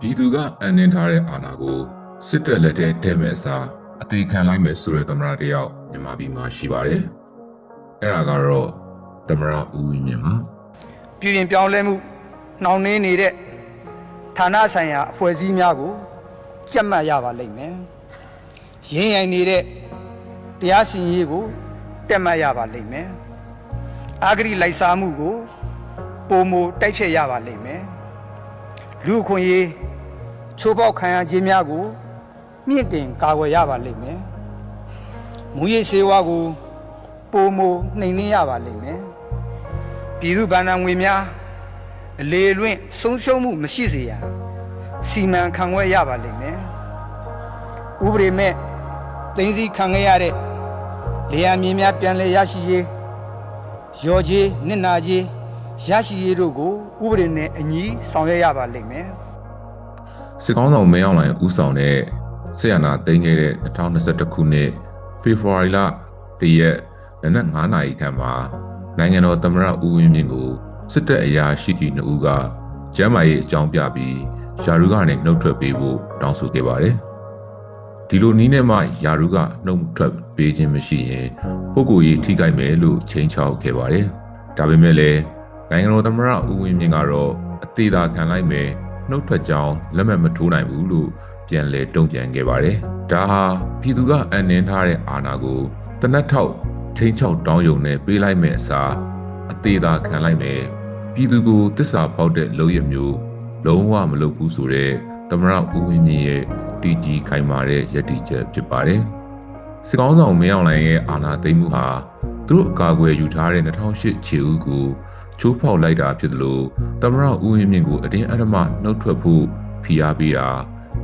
ပြည်သူကအန်နင်းထားတဲ့အာဏာကိုစစ်တပ်လက်ထဲထည့်မဲ့အစားအသေးခံလိုက်မယ်ဆိုတဲ့သမရတယောက်မြန်မာပြည်မှာရှိပါတယ်။အဲ့ဒါကတော့သမရဦးဝင်းမြင့်ပါပြည်ရင်ပြောင်းလဲမှုနှောင့်နှေးနေတဲ့ဌာနဆိုင်ရာအဖွဲ့အစည်းများကိုကြက်မှတ်ရပါလိမ့်မယ်။ရင်းရိုင်နေတဲ့တရားစီရင်ရေးကိုတက်မှတ်ရပါလိမ့်မယ်။ အာဂရိလိုက်စားမှုကိုပုံမတိုက်ဖြတ်ရပါလိမ့်မယ်။လူအခွင့်အရေးချိုးပေါက်ခံရခြင်းများကိုမြင့်တင်ကာကွယ်ရပါလိမ့်မယ်။မူရည်စေဝါကိုပုံမနှိမ်နင်းရပါလိမ့်မယ်။ပြည်သူဗန္ဒာငွေများအလေလွင့်ဆုံးရှုံးမှုမရှိစေရန်စီမံခန့်ခွဲရပါလိမ့်မယ်။ဥပဒေမဲ့တင်စီခံခဲ့ရတဲ့လေယာမြေများပြန်လည်ရရှိရေး ရော်ကြီးနစ်နာကြီးရရှိရေးတို့ကိုဥပဒေနဲ့အညီဆောင်ရွက်ရပါလိမ့်မယ်။စစ်ကောင်းဆောင်မင်းအောင်လှိုင်ဦးဆောင်တဲ့ဆီယနာတင်ခဲ့တဲ့2021ခုနှစ်ဖေဖော်ဝါရီလတရက်နနက်9နာရီခန့်မှာနိုင်ငံတော်သမ္မတဦးဝင်းမြင့်ကိုစစ်တပ်အရာရှိကြီး2ဦးကကျမ်းမာရေးအကြောင်းပြပြီးယာရုကနေနှုတ်ထွက်ပေးဖို့တောင်းဆိုခဲ့ပါတယ်။ ဒီလိုနီးနဲ့မှယာရုကနှုတ်ထွက်ပေးခြင်းမရှိရင်ပုဂ္ဂိုလ်ရေးထိခိုက်မယ်လို့ချိန်ချောက်ခဲ့ပါတယ်။ဒါပေမဲ့လည်းနိုင်ငံတော်သမ္မတဦးဝင်းမြင့်ကတော့အသေးသာခံလိုက်မယ်နှုတ်ထွက်ကြောင်းလက်မှတ်မထိုးနိုင်ဘူးလို့ပြန်လည်တုံ့ပြန်ခဲ့ပါတယ်။ဒါဟာပြည်သူကအန်နင်းထားတဲ့အာဏာကိုတနက်ထောက်ချိန်ချောက်တောင်းယုံနဲ့ပေးလိုက်မယ်အစားအသေးသာခံလိုက်မယ်ပြည်သူကိုတစ္ဆာဖောက်တဲ့လုပ်ရမျိုးလုံးဝမလုပ်ဘူးဆိုတဲ့သမရဦးဝင်းမြင့်ရဲ့ တီကြီးခိုင်မာတဲ့ယက်တီချက်ဖြစ်ပါတယ်။စစ်ကောင်းဆောင်မင်းအောင်လှိုင်ရဲ့အာဏာသိမ်းမှုဟာသူတို့အကာအကွယ်ယူထားတဲ့2008ခြေဦးကိုချိုးဖောက်လိုက်တာဖြစ်တယ်လို့သမရဦးဝင်းမြင့်ကိုအတင်းအဓမ္မနှုတ်ထွက်ဖို့ဖိအားပေးတာ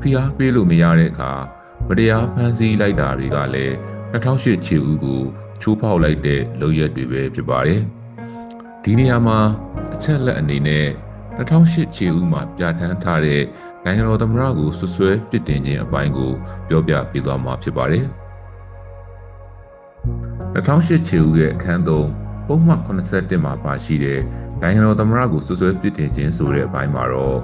ဖိအားပေးလို့မရတဲ့အခါမတရားဖမ်းဆီးလိုက်တာတွေကလည်း2008ခြေဦးကိုချိုးဖောက်လိုက်တဲ့လုပ်ရက်တွေပဲဖြစ်ပါတယ်။ဒီနေရာမှာအချက်လက်အနေနဲ့2008ခြေဦးမှာပြဋ္ဌာန်းထားတဲ့ နိုင်ငံတော်သမ္မတကိုဆွဆွဲပြစ်တင်ခြင်းအပိုင်းကိုပြောပြပေးသွားမှာဖြစ်ပါတယ်။2008ခြေဦးရဲ့အခန်းသုံးပုံမှန်81မှာပါရှိတဲ့နိုင်ငံတော်သမ္မတကိုဆွဆွဲပြစ်တင်ခြင်းဆိုတဲ့အပိုင်းမှာတော့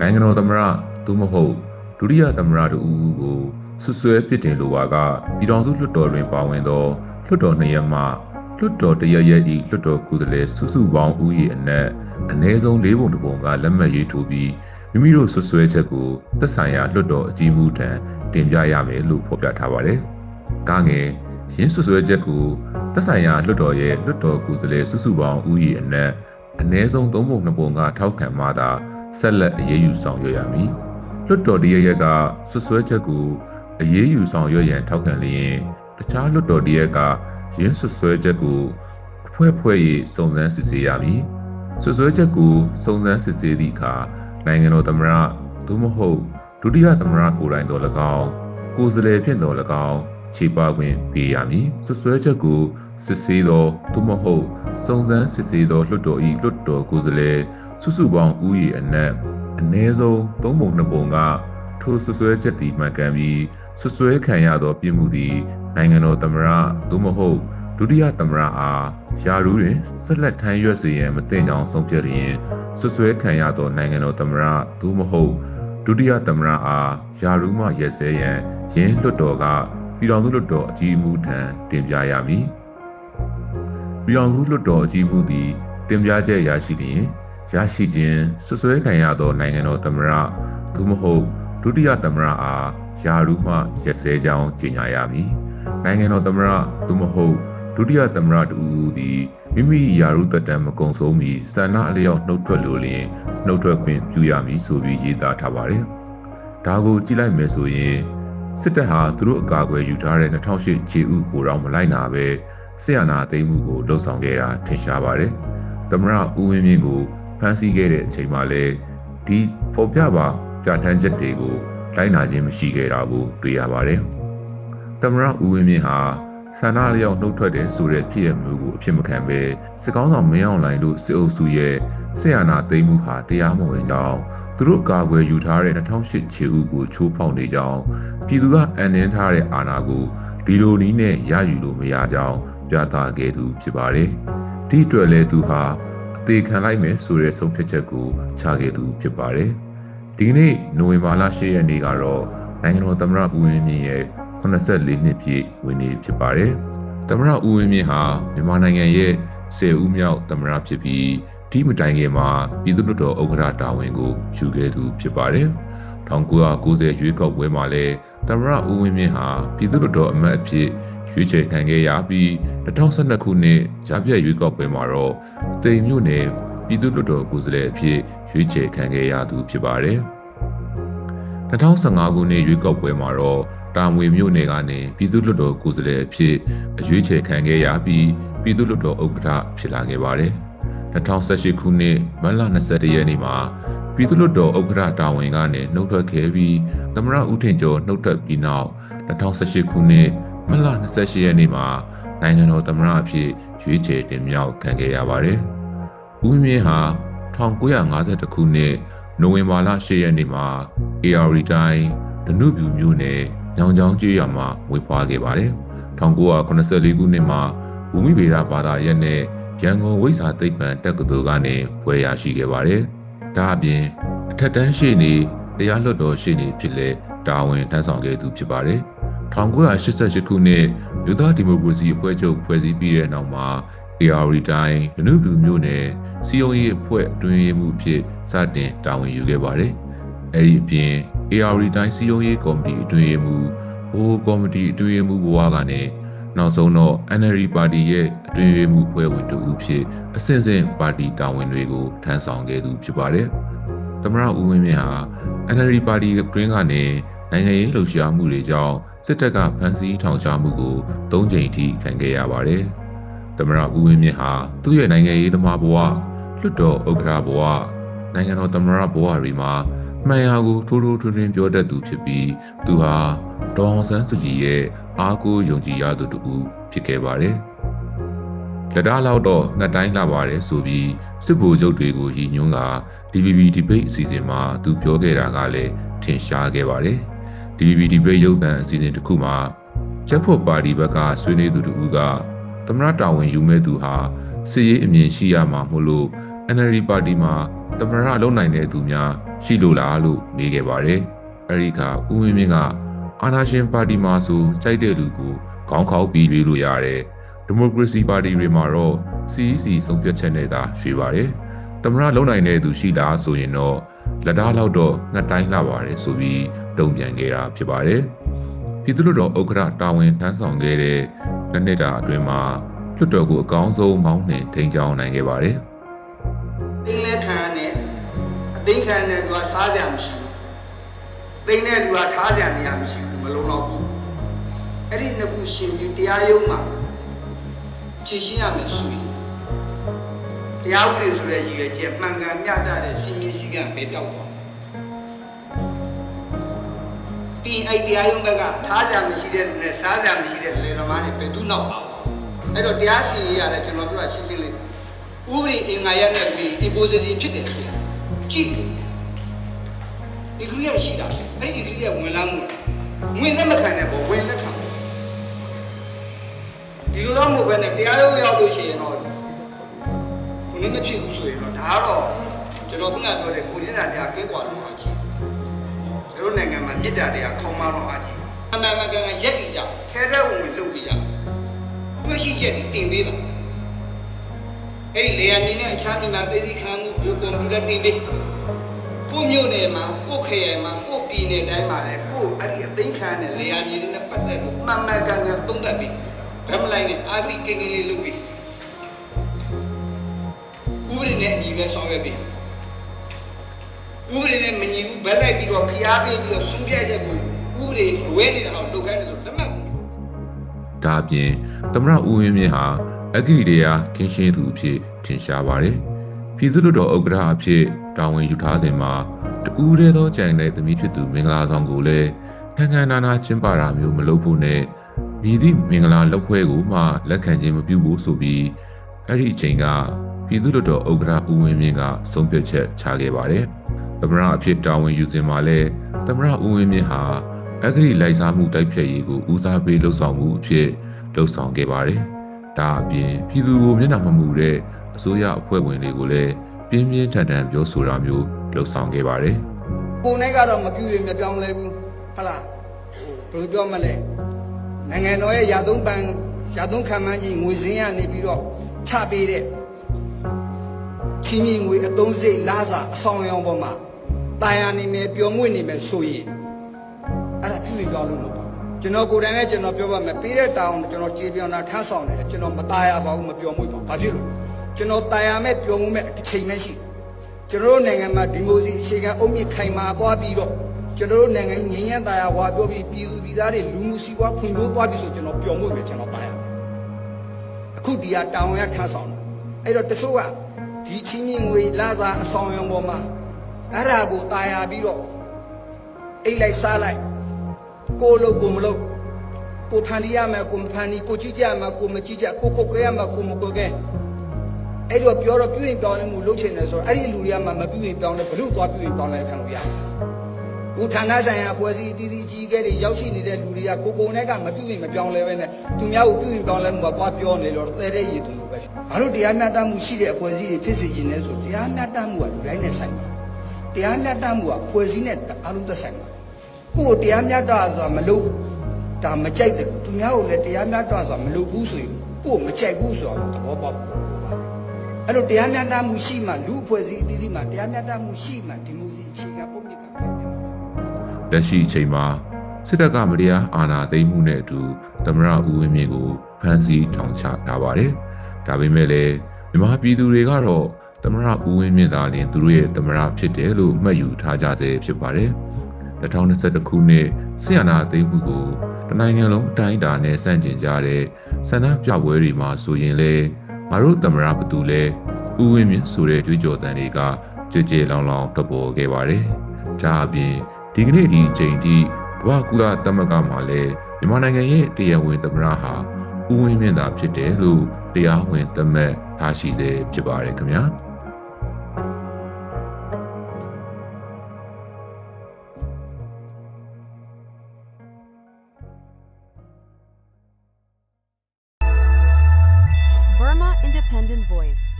နိုင်ငံတော်သမ္မတသို့မဟုတ်ဒုတိယသမ္မတတို့ဦးကိုဆွဆွဲပြစ်တင်လိုပါကပြည်တော်စုလွှတ်တော်တွင်ပါဝင်သောလွှတ်တော်နှစ်ရပ်မှလွှတ်တော်တရရက်ဤလွှတ်တော်ကိုယ်စားလှယ်စုစုပေါင်းဦးရေအနက်အနည်းဆုံး၄ပုံတစ်ပုံကလက်မှတ်ရေးထိုးပြီး မိမိတို့ဆွဆွဲချက်ကိုသက်ဆိုင်ရာလွှတ်တော်အကြီးအမှုထံတင်ပြရမယ်လို့ဖော်ပြထားပါတယ်။ကားငယ်ရင်းဆွဆွဲချက်ကိုသက်ဆိုင်ရာလွှတ်တော်ရဲ့လွှတ်တော်ကိုယ်စားလှယ်စုစုပေါင်းဦးရေအနက်အနည်းဆုံး၃ပုံ၂ပုံကထောက်ခံမှသာဆက်လက်အရေးယူဆောင်ရွက်ရမည်။လွှတ်တော်တရရက်ကဆွဆွဲချက်ကိုအရေးယူဆောင်ရွက်ရန်ထောက်ခံလျင်တခြားလွှတ်တော်တရက်ကရင်းဆွဆွဲချက်ကိုအဖွဲ့ဖွဲ့၍စုံစမ်းစစ်ဆေးရမည်။ဆွဆွဲချက်ကိုစုံစမ်းစစ်ဆေးသည့်အခါ နိုင်ငံတော်သမ္မတသို့မဟုတ်ဒုတိယသမ္မတကိုယ်တိုင်တော်၎င်းကိုယ်စားလှယ်ဖြင့်တော်၎င်းခြေပါခွင့်ပေးရမည်ဆွဆွဲချက်ကိုစစ်ဆေးသောသို့မဟုတ်စုံစမ်းစစ်ဆေးသောလွှတ်တော်၏လွှတ်တော်ကိုယ်စားလှယ်စုစုပေါင်းဦးရေအနက်အနည်းဆုံး၃ပုံ၂ပုံကထိုဆွဆွဲချက်သည်မှန်ကန်ပြီးဆွဆွဲခံရသောပြစ်မှုသည်နိုင်ငံတော်သမ္မတသို့မဟုတ် ဒုတိယသမ္မတအားယာရူးတွင်ဆက်လက်ထမ်းရွက်စေရန်မသင့်ကြောင်းဆုံးဖြတ်လျင်ဆွဆွဲခံရသောနိုင်ငံတော်သမ္မတသို့မဟုတ်ဒုတိယသမ္မတအားယာရူးမှရက်စဲရန်ယင်းလွှတ်တော်ကပြည်တော်စုလွှတ်တော်အကြီးအမှုထံတင်ပြရမည်ပြည်တော်စုလွှတ်တော်အကြီးအမှုသည်တင်ပြချက်ရရှိလျင်ရရှိခြင်းဆွဆွဲခံရသောနိုင်ငံတော်သမ္မတသို့မဟုတ်ဒုတိယသမ္မတအားယာရူးမှရက်စဲကြောင်းကြေညာရမည်နိုင်ငံတော်သမ္မတသို့မဟုတ် ဒုတိယသမ္မတတူသည်မိမိယာရုသက်တမ်းမကုံဆုံးမီဆန္ဒအလျောက်နှုတ်ထွက်လိုလျင်နှုတ်ထွက်ခွင့်ပြုရမည်ဆိုပြီးရေးသားထားပါတယ်။ဒါကိုကြည့်လိုက်မယ်ဆိုရင်စစ်တပ်ဟာသူတို့အကာအကွယ်ယူထားတဲ့2008ခြေဥကိုတော့မလိုက်နာပဲဆီယနာသိမ်းမှုကိုလှုံ့ဆော်ခဲ့တာထင်ရှားပါတယ်။သမရဦးဝင်းမြင့်ကိုဖမ်းဆီးခဲ့တဲ့အချိန်မှာလည်းဒီဖော်ပြပါပြဋ္ဌာန်းချက်တွေကိုလိုက်နာခြင်းမရှိခဲ့တာကိုတွေ့ရပါတယ်။သမရဦးဝင်းမြင့်ဟာ ဆန္ဒလျောက်နှုတ်ထွက်တယ်ဆိုတဲ့ဖြစ်ရမှုကိုအဖြစ်မခံပဲစစ်ကောင်းဆောင်မင်းအောင်လှိုင်တို့စစ်အုပ်စုရဲ့ဆီယနာသိမ်းမှုဟာတရားမဝင်ကြောင်းသူတို့ကာကွယ်ယူထားတဲ့2008ခြေဥကိုချိုးဖောက်နေကြောင်းပြည်သူကအန်နင်းထားတဲ့အာဏာကိုဒီလိုနည်းနဲ့ရယူလို့မရကြောင်းပြသခဲ့သူဖြစ်ပါတယ်။ဒီအတွက်လည်းသူဟာအသေးခံလိုက်မယ်ဆိုတဲ့ဆုံးဖြတ်ချက်ကိုချခဲ့သူဖြစ်ပါတယ်။ဒီကနေ့နိုဝင်ဘာလ10ရက်နေ့ကတော့နိုင်ငံတော်သမ္မတဦးဝင်းမြင့်ရဲ့ 84နှစ်ပြည့်ဝင်နေဖြစ်ပါတယ်။သမ္မတဦးဝင်းမြင့်ဟာမြန်မာနိုင်ငံရဲ့10ဦးမြောက်သမ္မတဖြစ်ပြီးဒီမတိုင်ခင်မှာပြည်သူ့လွှတ်တော်ဥက္ကဋ္ဌတာဝန်ကိုယူခဲ့သူဖြစ်ပါတယ်။1990ရွေးကောက်ပွဲမှာလည်းသမ္မတဦးဝင်းမြင့်ဟာပြည်သူ့လွှတ်တော်အမတ်အဖြစ်ရွေးချယ်ခံခဲ့ရပြီး2012ခုနှစ်ကြားပြည့်ရွေးကောက်ပွဲမှာတော့တိမ်မြို့နယ်ပြည်သူ့လွှတ်တော်ကိုယ်စားလှယ်အဖြစ်ရွေးချယ်ခံခဲ့ရသူဖြစ်ပါတယ်။2015ခုနှစ်ရွေးကောက်ပွဲမှာတော့ တာမွေမြို့နယ်ကနေပြည်သူ့လွှတ်တော်ကိုယ်စားလှယ်အဖြစ်အရွေးချယ်ခံခဲ့ရပြီးပြည်သူ့လွှတ်တော်ဥက္ကဋ္ဌဖြစ်လာခဲ့ပါတယ်။2018ခုနှစ်မတ်လ22ရက်နေ့မှာပြည်သူ့လွှတ်တော်ဥက္ကဋ္ဌတာဝန်ကနေနှုတ်ထွက်ခဲ့ပြီးသမရဦးထင်ကျော်နှုတ်ထွက်ပြီးနောက်2018ခုနှစ်မတ်လ28ရက်နေ့မှာနိုင်ငံတော်သမ္မတအဖြစ်ရွေးချယ်တင်မြှောက်ခံခဲ့ရပါတယ်။ဦးမြင့်ဟာ1952ခုနှစ်နိုဝင်ဘာလ10ရက်နေ့မှာ AR တိုင်းဒနုပြူမြို့နယ် ညောင်ချောင်းကျေးရွာမှာမွေးဖွားခဲ့ပါတယ်။1984ခုနှစ်မှာဘူမိဗေဒဘာသာရပ်နဲ့ရန်ကုန်ဝိဇ္ဇာသိပ္ပံတက္ကသိုလ်ကနေဘွဲ့ရရှိခဲ့ပါတယ်။ဒါအပြင်အထက်တန်းရှိနေတရားလွတ်တော်ရှိနေဖြစ်လက်တာဝန်ထမ်းဆောင်ခဲ့သူဖြစ်ပါတယ်။1988ခုနှစ်မြို့သားဒီမိုကရေစီအဖွဲ့ချုပ်ဖွဲ့စည်းပြီးတဲ့နောက်မှာ AR တိုင်းဒနုပြူမြို့နယ်စီယုံရေးအဖွဲ့အတွင်းရေးမှုဖြစ်စတင်တာဝန်ယူခဲ့ပါတယ်။အဲဒီအပြင် AR တိုင်းစီယုံရေးကော်မတီအတွင်းရေးမှုဘိုးကော်မတီအတွင်းရေးမှုဘဝကနေနောက်ဆုံးတော့ NLD ပါတီရဲ့အတွင်းရေးမှုဖွဲ့ဝင်တူဦးဖြစ်အစဉ်စဉ်ပါတီတာဝန်တွေကိုထမ်းဆောင်ခဲ့သူဖြစ်ပါတယ်။သမရဦးဝင်းမြင့်ဟာ NLD ပါတီအတွင်းကနေနိုင်ငံရေးလှုပ်ရှားမှုတွေကြောင့်စစ်တပ်ကဖမ်းဆီးထောင်ချမှုကို၃ကြိမ်ထိခံခဲ့ရပါတယ်။သမရဦးဝင်းမြင့်ဟာသူ့ရဲ့နိုင်ငံရေးသမားဘဝလွတ်တော်ဥက္ကဋ္ဌဘဝနိုင်ငံတော်သမရဘဝတွေမှာ မှန်ရာကိုထိုးထိုးထွင်းထွင်းပြောတတ်သူဖြစ်ပြီးသူဟာဒေါအောင်ဆန်းစုကြည်ရဲ့အားကိုးယုံကြည်ရသူတူဖြစ်ခဲ့ပါတယ်။လက်သားလောက်တော့နှစ်တိုင်းလာပါတယ်ဆိုပြီးစစ်ဗိုလ်ချုပ်တွေကိုရည်ညွှန်းက DVB debate အစီအစဉ်မှာသူပြောခဲ့တာကလည်းထင်ရှားခဲ့ပါတယ်။ DVB debate ရုပ်သံအစီအစဉ်တစ်ခုမှာချက်ဖို့ပါတီဘက်ကဆွေးနွေးသူတူကသမရတာဝန်ယူမဲ့သူဟာစစ်ရေးအမြင်ရှိရမှာမို့လို့ NLD ပါတီမှာသမရလုံနိုင်တဲ့သူများ ရှိလို့လားလို့မေးခဲ့ပါတယ်။အဲဒီအခါဦးဝင်းမြင့်ကအာနာရှင်ပါတီမှာဆိုကြိုက်တဲ့လူကိုခေါင်းခေါက်ပြီးရွေးလို့ရတယ်။ဒီမိုကရေစီပါတီတွေမှာတော့ CEC ဆုံးဖြတ်ချက်နဲ့သာရွေးပါတယ်။သမရလုံနိုင်တဲ့သူရှိလားဆိုရင်တော့လက်သားလောက်တော့ငတ်တိုင်းလှပါတယ်ဆိုပြီးတုံ့ပြန်ခဲ့တာဖြစ်ပါတယ်။ပြည်သူ့လွှတ်တော်ဥက္ကဋ္ဌတာဝန်ထမ်းဆောင်ခဲ့တဲ့နှစ်နှစ်တာအတွင်းမှာလွှတ်တော်ကိုအကောင်းဆုံးမောင်းနှင်ထိန်းချောင်းနိုင်ခဲ့ပါတယ်။သိန်းလဲခံရတယ်အ သိန်းခံတဲ့လူကစားကြမရှိဘူးသိန်းတဲ့လူကထားကြနေရမရှိဘူးမလုံးတော့ဘူးအဲ့ဒီနှစ်ခုရှင်ပြီးတရားရုံးမှာဖြည့်ရှင်းရမယ်ဆိုရင်တရားဥပဒေဆိုတဲ့ရည်ရွယ်ချက်မှန်ကန်မြတ်တဲ့စီမင်းစည်းကမ်းပဲပြောက်သွားပြီးအဲ့တရားရုံးဘက်ကထားကြမရှိတဲ့လူနဲ့စားကြမရှိတဲ့လေသမားတွေဘယ်သူနောက်ပါအဲ့တော့တရားစီရင်ရတယ်ကျွန်တော်ပြောတာရှင်းရှင်းလေးဥပဒေအင်္ဂါရနဲ့ပြီး imposition ဖြစ်တယ်ဆိုတာ ကြည့်ဒီကလေးရရှိတာအဲ့ဒီကလေးရဝင်လာမှုဝင်လက်မခံတဲ့ဘောဝင်လက်ခံဒီလိုတော့မဟုတ်ဘဲနဲ့တရားရုံးရောက်လို့ရှိရင်တော့ဘုန်းမဖြစ်ဘူးဆိုရင်တော့ဒါကတော့ကျွန်တော်ခုနပြောတဲ့ကိုရင်းစာတရားကဲကွာတော့မှာကြီးကျွန်တော်နိုင်ငံမှာမြစ်တာတရားခေါင်းမတော့မှာကြီးအမှန်မှန်ကန်ကန်ရက်တည်ကြခဲတဲ့ဝင်ဝင်လုပ်ပြီးကြတွေ့ရှိချက်တွေတင်ပေးပါ အဲ့ဒီလေယာဉ်နေနဲ့အခြားမြန်မာသိသိခံမှုဘိုကွန်ပျူတာတင်ပေးကိုမြို့နယ်မှာကိုခရိုင်မှာကိုပြည်နယ်တိုင်းမှာလည်းကိုအဲ့ဒီအသိခံတဲ့လေယာဉ်နေနဲ့ပတ်သက်လို့မှန်မှန်ကန်ကန်သုံးသပ်ပြီးဗမလိုက်နဲ့အာဂရိကင်းကင်းလေးလုပ်ပြီးဥပဒေနဲ့အညီပဲဆောင်ရွက်ပြီးဥပဒေနဲ့မညီဘူးဗက်လိုက်ပြီးတော့ဖျားပေးပြီးတော့ဆုံးဖြတ်ချက်ကိုဥပဒေလွဲနေတာအောင်လုပ်ခိုင်းတယ်ဆိုလက်မှတ်ဘူးဒါအပြင်သမရဦးဝင်းမြင့်ဟာ အဂိရိတရားကင်းရှင်းသူအဖြစ်ထင်ရှားပါတယ်။ပြည်သူ့လွှတ်တော်ဥက္ကဋ္ဌအဖြစ်တာဝန်ယူထားစဉ်မှာတူးရဲသောကြံတဲ့သမီးဖြစ်သူမင်္ဂလာဆောင်ကိုလည်းခန်းခန်းနာနာကျင်းပတာမျိုးမလုပ်ဖို့နဲ့မြည်သည့်မင်္ဂလာလက်ဖွဲကိုမှလက်ခံခြင်းမပြုဖို့ဆိုပြီးအဲ့ဒီအချိန်ကပြည်သူ့လွှတ်တော်ဥက္ကဋ္ဌဦးဝင်းမြင့်ကဆုံးဖြတ်ချက်ချခဲ့ပါတယ်။သမရအဖြစ်တာဝန်ယူစဉ်မှာလည်းသမရဦးဝင်းမြင့်ဟာအဂရိလိုက်စားမှုတိုက်ဖျက်ရေးကိုဦးစားပေးလှုပ်ဆောင်မှုအဖြစ်လှုပ်ဆောင်ခဲ့ပါတယ်။ ဒါအပြင်ပြည်သူကိုမျက်နှာမမူတဲ့အစိုးရအဖွဲ့ဝင်တွေကိုလည်းပြင်းပြင်းထန်ထန်ပြောဆိုတာမျိုးလှုံ့ဆော်ခဲ့ပါတယ်ကိုယ်နဲ့ကတော့မပြူရင်မပြောင်းလဲဘူးဟုတ်လားဘယ်လိုပြောမလဲနိုင်ငံတော်ရဲ့ရာသုံးပန်ရာသုံးခံမှန်းကြီးငွေစင်းရနေပြီးတော့ချပေးတဲ့ချင်းကြီးငွေအသုံးစိတ်လာစာအဆောင်ရောင်ပေါ်မှာတာယာနေမယ်ပျော်မွေ့နေမယ်ဆိုရင်အဲ့ဒါပြုရင်ပြောင်းလို့မပေါ့ ကျွန်တော်ကိုယ်တိုင်လည်းကျွန်တော်ပြောပါမယ်ပေးတဲ့တောင်းကျွန်တော်ကြေပြောင်းတာထမ်းဆောင်နေတယ်ကျွန်တော်မตายရပါဘူးမပျော်မွေ့ပါဘူးဘာဖြစ်လို့ကျွန်တော်ตายရမဲ့ပျော်မွေ့မဲ့တစ်ချိန်ပဲရှိတယ် ကျွန်တော်တို့နိုင်ငံမှာဒီမိုစီအခြေခံအုတ်မြစ်ခိုင်မာသွားပြီးတော့ကျွန်တော်တို့နိုင်ငံငြိမ်းချမ်းသာယာဝါပြောပြီးပြည်သူပြည်သားတွေလူမှုစီးပွားဖွံ့ဖြိုးသွားပြီဆိုကျွန်တော်ပျော်မွေ့ပဲကျွန်တော်ပါရမယ်အခုဒီဟာတောင်ရထမ်းဆောင်တာအဲ့တော့တချို့ကဒီချင်းချင်းငွေလာစာအဆောင်ရုံပေါ်မှာအဲ့ဒါကိုတာယာပြီးတော့အိတ်လိုက်စားလိုက် ကိုလို့ကိုမလို့ကိုဖန်တီးရမယ်ကိုမဖန်တီးကိုကြည့်ကြရမယ်ကိုမကြည့်ကြကိုကိုကိုရမယ်ကိုမကိုကဲအဲ့တော့ပြောတော့ပြုရင်ပြောင်းလဲမှုလုပ်ချင်တယ်ဆိုတော့အဲ့ဒီလူတွေကမှမပြုရင်ပြောင်းလဲဘလို့သွားပြုရင်ပြောင်းလဲခံလို့ရတယ်။ခုဌာနဆိုင်ရာအဖွဲ့အစည်းအသီးသီးကြီးခဲ့တွေရောက်ရှိနေတဲ့လူတွေကကိုကိုနဲ့ကမပြုရင်မပြောင်းလဲပဲနဲ့သူများကိုပြုရင်ပြောင်းလဲမှုကသွားပြောနေလို့တဲတဲ့ရည်သူလိုပဲ။ဘာလို့တရားမျှတမှုရှိတဲ့အဖွဲ့အစည်းတွေဖြစ်စေချင်လဲဆိုတရားမျှတမှုကလူတိုင်းနဲ့ဆိုင်ပါ။တရားမျှတမှုကအဖွဲ့အစည်းနဲ့အားလုံးသက်ဆိုင်ပါ။ ကိုယ်တရားမျှတဆိုတာမလို့ဒါမကြိုက်တယ်သူများကိုလည်းတရားမျှတဆိုတာမလို့ဘူးဆိုရင်ကိုယ်မကြိုက်ဘူးဆိုတော့သဘောပေါက်ပါအဲ့လိုတရားမျှတမှုရှိမှလူအဖွဲ့အစည်းအသီးသီးမှာတရားမျှတမှုရှိမှဒီမိုကရေစီအခြေခံပုံမြင့်ကပြန်ပြန်လက်ရှိအချိန်မှာစစ်တပ်ကမတရားအာဏာသိမ်းမှုနဲ့အတူသမရဦးဝင်းမြင့်ကိုဖမ်းဆီးထောင်ချထားပါတယ်။ဒါပေမဲ့လည်းမြန်မာပြည်သူတွေကတော့သမရဦးဝင်းမြင့်သာလျှင်သူတို့ရဲ့သမရဖြစ်တယ်လို့မှတ်ယူထားကြဆဲဖြစ်ပါတယ်။ 2021ခုနှစ်ဆီယနာသိမ်းမှုကိုတနိုင်ငံလုံးအတိုင်းအတာနဲ့စန့်ကျင်ကြတဲ့ဆန္ဒပြပွဲတွေမှာဆိုရင်လေငါတို့သမရဘသူလဲဦးဝင်းမြင့်ဆိုတဲ့ကြွေးကြော်တန်တွေကကြည်ကြည်လောင်လောင်ထွက်ပေါ်ခဲ့ပါတယ်။ဒါအပြင်ဒီကနေ့ဒီအချိန်ထိကမ္ဘာကုလသမဂ္ဂမှာလည်းမြန်မာနိုင်ငံရဲ့တရားဝင်သမ္မတဟာဦးဝင်းမြင့်သာဖြစ်တယ်လို့တရားဝင်သတ်မှတ်ထားရှိစေဖြစ်ပါတယ်ခင်ဗျာ။